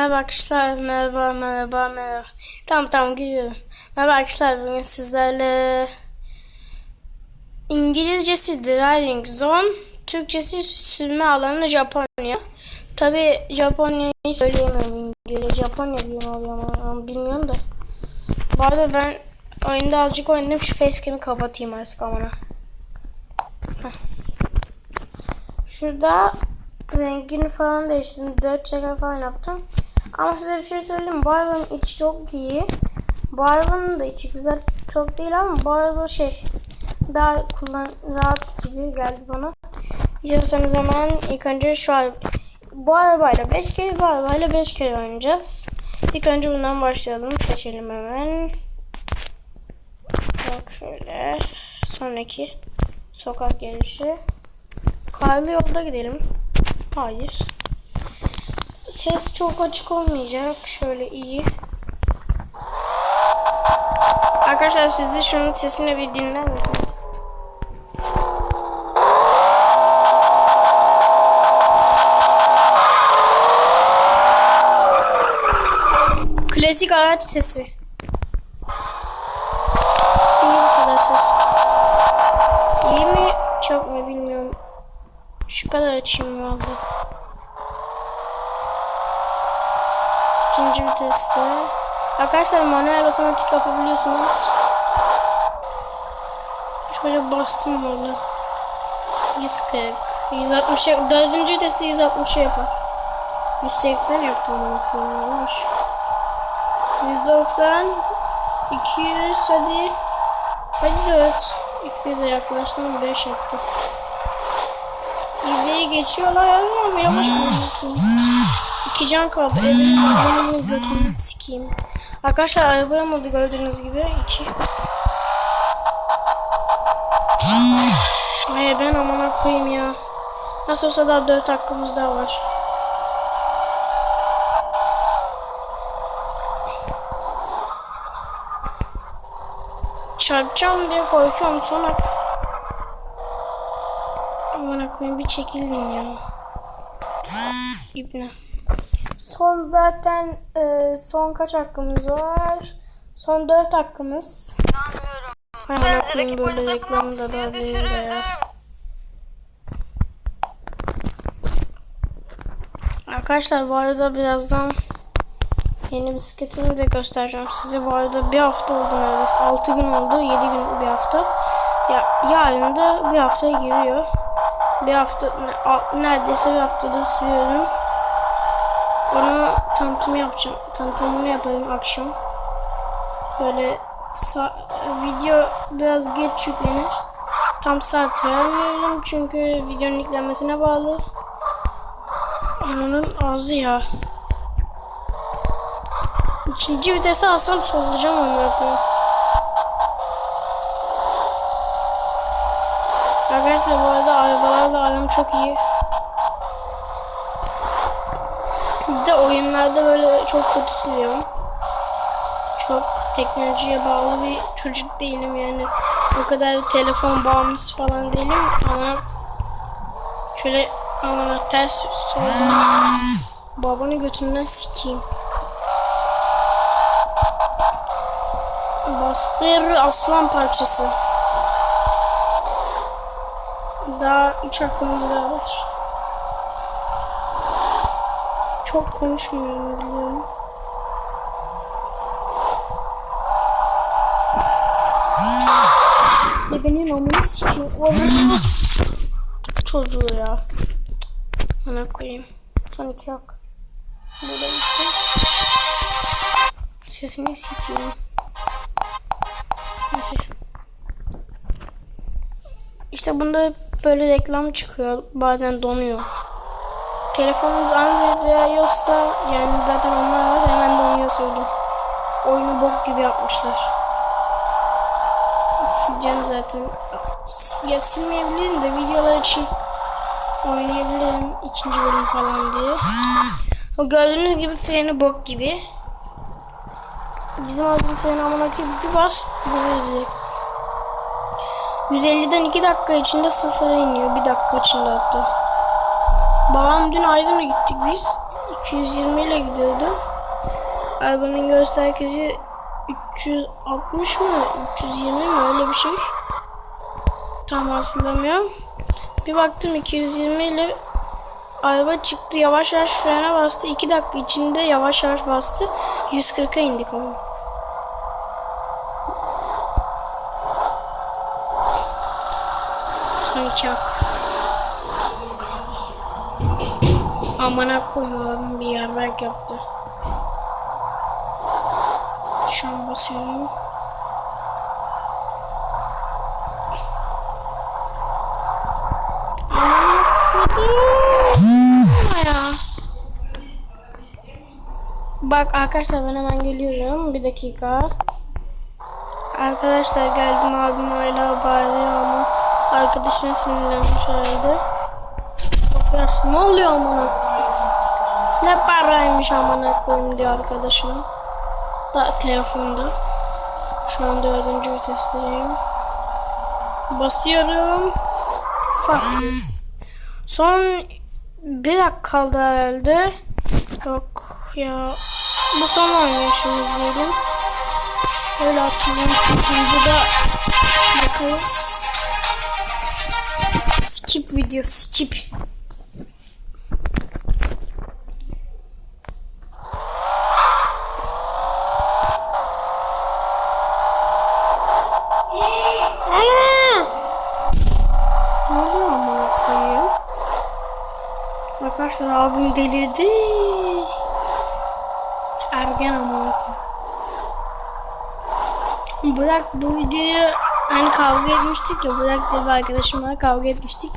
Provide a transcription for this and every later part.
Merhaba arkadaşlar, merhaba, merhaba, merhaba. Tamam tamam geliyorum. Merhaba arkadaşlar, bugün sizlerle İngilizcesi Driving Zone, Türkçesi sürme alanı Japonya. Tabi Japonya'yı söyleyemem İngilizce. Japonya diyeyim oluyor bilmiyorum da. Bu arada ben oyunda azıcık oynadım. Şu facecam'i kapatayım artık amına. Şurada rengini falan değiştirdim. 4 çeker falan yaptım. Ama size bir şey söyleyeyim. Bu arabanın içi çok iyi. Bu arabanın da içi güzel çok değil ama araba şey daha kullan rahat gibi geldi bana. İstiyorsanız zaman ilk önce şu araba bu arabayla 5 kere bu arabayla 5 kere oynayacağız. İlk önce bundan başlayalım. Seçelim hemen. Bak şöyle. Sonraki sokak gelişi. Karlı yolda gidelim. Hayır. Ses çok açık olmayacak. Şöyle iyi. Arkadaşlar sizi şunun sesini bir dinler misiniz? Klasik araç sesi. İyi bu kadar ses. İyi mi? Çok mu bilmiyorum. Şu kadar açayım valla. İkinci viteste. Arkadaşlar manuel otomatik yapabiliyorsunuz. Şöyle bastım valla. 140. 160. Dördüncü viteste 160 yapar. 180 yaptım bunu yapıyormuş. 190. 200 hadi. Hadi 4. 200'e yaklaştım 5 yaptı. İbreyi geçiyorlar ama yavaş? İki can kaldı. Evin anamını götünü sikeyim. Arkadaşlar arabaya modu gördüğünüz gibi içi. Hayır ben amana koyayım ya. Nasıl olsa daha 4 hakkımız daha var. Çarpacağım diye korkuyorum sonra. Amına koyayım bir çekildin ya. İbne. Son zaten e, son kaç hakkımız var? Son 4 hakkımız. İnanmıyorum. Hay amına Sence böyle reklamda da değil de ya. Arkadaşlar bu arada birazdan yeni bisikletimi de göstereceğim size. Bu arada bir hafta oldu neredeyse. 6 gün oldu. 7 gün bir hafta. Ya yarın da bir haftaya giriyor. Bir hafta neredeyse bir haftadır sürüyorum. Onu tanıtımı yapacağım. Tanıtımını yaparım akşam. Böyle sa- video biraz geç yüklenir. Tam saat vermiyorum çünkü videonun yüklenmesine bağlı. Ananın ağzı ya. İkinci vitese alsam sollayacağım onu. Arkadaşlar bu arada arabalarla aram çok iyi. Bir de oyunlarda böyle çok kötü sürüyorum. Çok teknolojiye bağlı bir çocuk değilim yani. O kadar telefon bağımlısı falan değilim ama şöyle ama ters soldum. Babanı götünden sikeyim. Bastır aslan parçası. Daha üç hakkımız daha var. Çok konuşmuyorum biliyorum. Ya benim amını sikeyim. Çocuğu ya. Bana koyayım. Son iki hak. Burada gitti. Sesini sikeyim. Neyse. İşte bunda böyle reklam çıkıyor. Bazen donuyor. Telefonunuz Android veya iOS'sa yani zaten onlar var hemen donuyor söyleyeyim. Oyunu bok gibi yapmışlar. Sileceğim zaten. Ya silmeyebilirim de videolar için oynayabilirim ikinci bölüm falan diye. O gördüğünüz gibi freni bok gibi. Bizim aldığım freni amına koyayım bir bas duruyor 150'den 2 dakika içinde sıfıra iniyor. 1 dakika içinde hatta. Babam dün Aydın'a gittik biz. 220 ile gidiyordu. Arabanın göstergesi 360 mı 320 mi öyle bir şey. Tam hatırlamıyorum. Bir baktım 220 ile araba çıktı yavaş yavaş frene bastı. 2 dakika içinde yavaş yavaş bastı. 140'a indik ama. Son iki hak. Amına koyma abim bir yerberk yaptı. Şu an basıyorum. Bak arkadaşlar ben hemen geliyorum. Bir dakika. Arkadaşlar geldim abim hala bağırıyor ama arkadaşına sinirlenmiş herhalde. Bakıyorsun ne oluyor amına? Ne paraymış amına koyayım diyor arkadaşım. Da telefonda. Şu an dördüncü vitesteyim. Basıyorum. Fuck. Son bir dakika kaldı herhalde. Yok ya. Bu son oynayışımız diyelim. Öyle hatırlıyorum. Çünkü da bakarız. Skip video skip. Ana! Ne oluyor amına koyayım? Arkadaşlar abim delirdi. Ergen amına koyayım. Bırak bu videoyu hani kavga etmiştik ya Bırak diye bir arkadaşımla kavga etmiştik.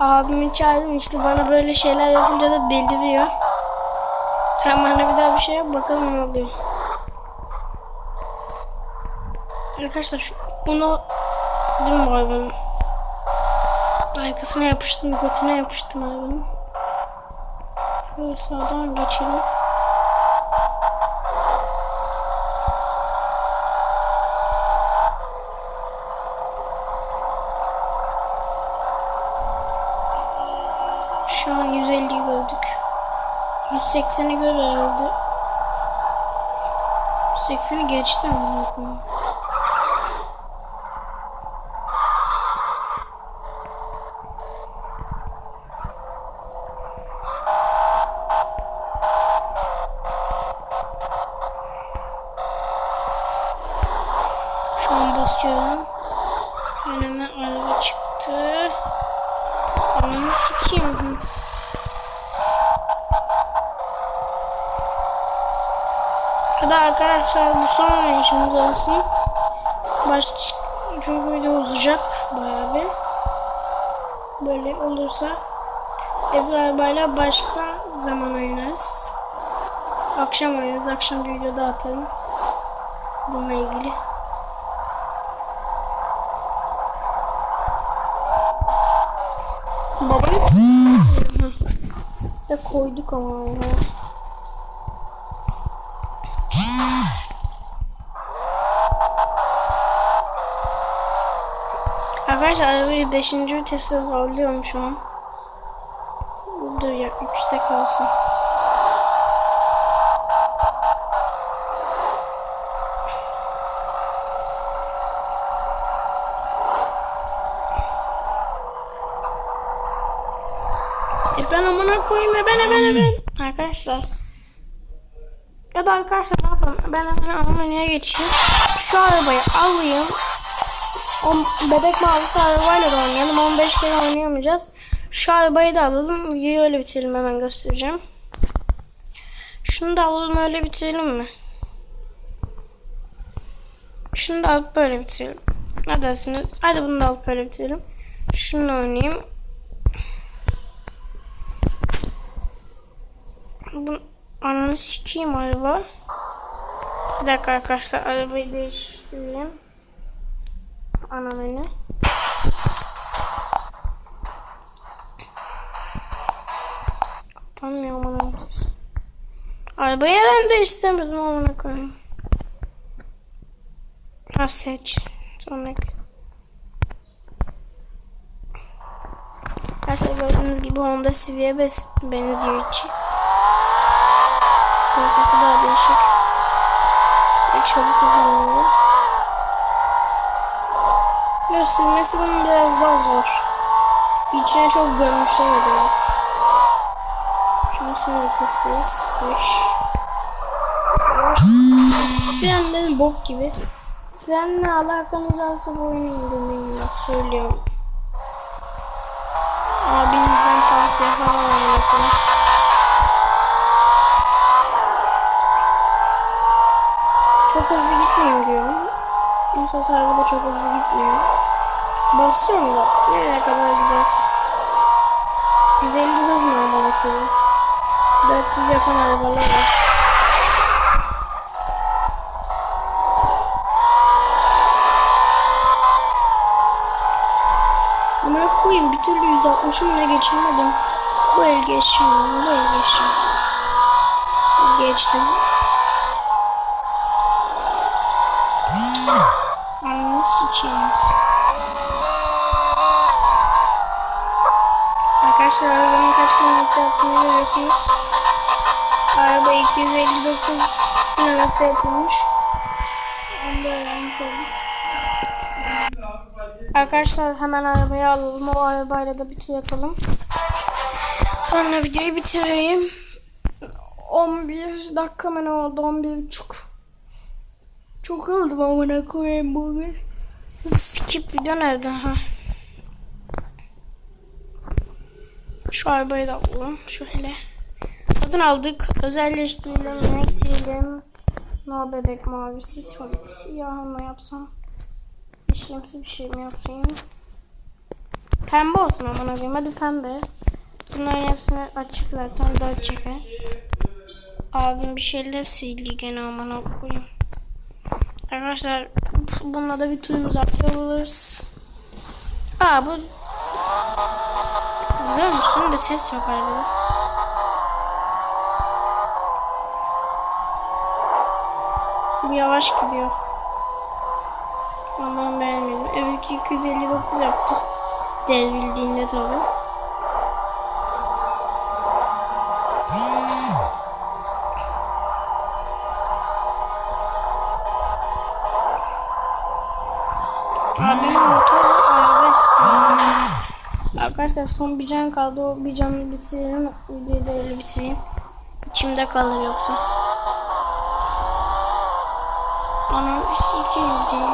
Abimi çağırdım işte bana böyle şeyler yapınca da deliriyor. Sen bana bir daha bir şey yap bakalım ne oluyor. Arkadaşlar şu bunu değil mi bu hayvanın? Arkasına yapıştım, götüne yapıştım hayvanın. Şöyle sağdan geçelim. Şu an 150'yi gördük. 180'i gör herhalde. 180'i geçti ama bakalım. Şu an basıyorum. Önüme araba çıktı. Onu sikeyim. Hadi arkadaşlar bu son oynayışımız olsun. Baş çünkü video uzayacak bayağı bir. Böyle olursa Ebru arabayla başka zaman oynarız. Akşam oynarız. Akşam bir video daha atarım. Bununla ilgili. Baba da koyduk ama ya. Arkadaşlar arabayı 5. viteste zorluyorum şu an. Dur ya 3'te kalsın. E ben amına koyayım ben ben e ben. Arkadaşlar. Ya da arkadaşlar ne yapalım? Ben hemen menüye geçeyim. Şu arabayı alayım. O bebek mavisi arabayla da oynayalım. 15 kere oynayamayacağız. Şu arabayı da alalım. Videoyu öyle bitirelim hemen göstereceğim. Şunu da alalım öyle bitirelim mi? Şunu da alıp böyle bitirelim. Ne dersiniz? Hadi bunu da alıp böyle bitirelim. Şunu oynayayım. Bu ananı sikeyim araba. Bir dakika arkadaşlar arabayı değiştireyim. Ana menü. Kapanmıyor koyayım. Arabayı neden değiştiremedim amına koyayım. Ha seç. Sonraki. Arkadaşlar gördüğünüz gibi Honda Civic'e benziyor içi. Motor sesi daha değişik. Ve çabuk hızlanıyor. Ve sürmesi bunun biraz daha zor. İçine çok gömmüşler adamı. An son vitesteyiz. 5. Frenleri bok gibi. Frenle alakanız varsa bu oyunu indirmeyin bak söylüyorum. Abinizden tavsiye falan alın. Çok hızlı gitmeyeyim diyorum. Nasıl arabada çok hızlı gitmiyor. Basıyorum da nereye kadar gidersin. 150 hız mı ama bakıyorum. 400 yapan arabalar var. Amına koyayım bir türlü 160'ı ne geçemedim. Bu el geçeceğim, bu el geçeceğim. Geçtim. Arkadaşlar arabanın kaç kilometre yaptığını görüyorsunuz. Araba 259 kilometre yapılmış. Onu da. Arkadaşlar hemen arabayı alalım. O arabayla da bir tur yapalım. Sonra videoyu bitireyim. 11 dakika mı ne oldu? 11 buçuk. Çok oldu amına koyayım bugün. Skip video nerede ha? Şu arabayı da alalım. Şöyle. Zaten aldık. Özelleştirelim. Ekleyelim. No bebek mavisi. Şöyle siyah mı yapsam? Yeşilimsi bir şey mi yapayım? Pembe olsun aman koyayım. Hadi pembe. Bunların hepsini açıklar. Tam da açık. he. Abim bir şeyler sildi gene aman koyayım. Arkadaşlar bununla da bir turumuzu atabiliriz. Aa bu güzelmiş değil de ses yok arabada. Bu yavaş gidiyor. Ondan beğenmedim. Evet 259 yaptı. Devrildiğinde tabi. Arkadaşlar son bir can kaldı. O bir canı bitirelim. Videoyu da öyle bitireyim. İçimde kalır yoksa. Anam sikildi.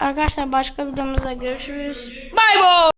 Arkadaşlar başka videomuzda görüşürüz. Bye bye.